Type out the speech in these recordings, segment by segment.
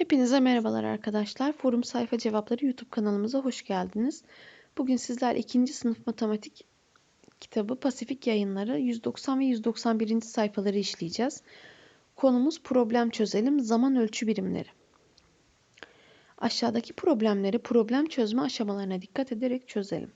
Hepinize merhabalar arkadaşlar. Forum Sayfa Cevapları YouTube kanalımıza hoş geldiniz. Bugün sizler 2. sınıf matematik kitabı Pasifik Yayınları 190 ve 191. sayfaları işleyeceğiz. Konumuz problem çözelim, zaman ölçü birimleri. Aşağıdaki problemleri problem çözme aşamalarına dikkat ederek çözelim.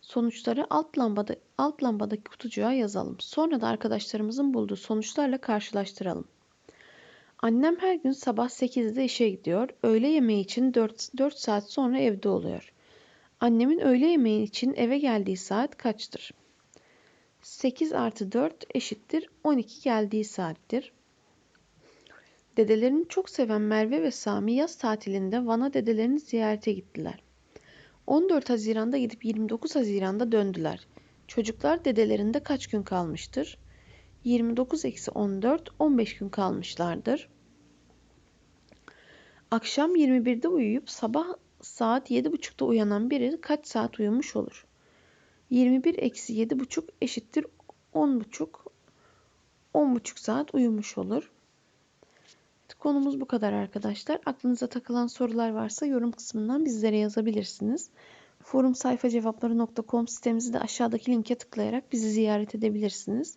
Sonuçları alt lambada alt lambadaki kutucuğa yazalım. Sonra da arkadaşlarımızın bulduğu sonuçlarla karşılaştıralım. Annem her gün sabah 8'de işe gidiyor. Öğle yemeği için 4, 4 saat sonra evde oluyor. Annemin öğle yemeği için eve geldiği saat kaçtır? 8 artı 4 eşittir 12 geldiği saattir. Dedelerini çok seven Merve ve Sami yaz tatilinde Van'a dedelerini ziyarete gittiler. 14 Haziran'da gidip 29 Haziran'da döndüler. Çocuklar dedelerinde kaç gün kalmıştır? 29 eksi 14 15 gün kalmışlardır. Akşam 21'de uyuyup sabah saat 7.30'da uyanan biri kaç saat uyumuş olur? 21 eksi 7.30 eşittir 10.30 10.30 saat uyumuş olur. Konumuz bu kadar arkadaşlar. Aklınıza takılan sorular varsa yorum kısmından bizlere yazabilirsiniz. Forum sayfacevapları.com sitemizi de aşağıdaki linke tıklayarak bizi ziyaret edebilirsiniz.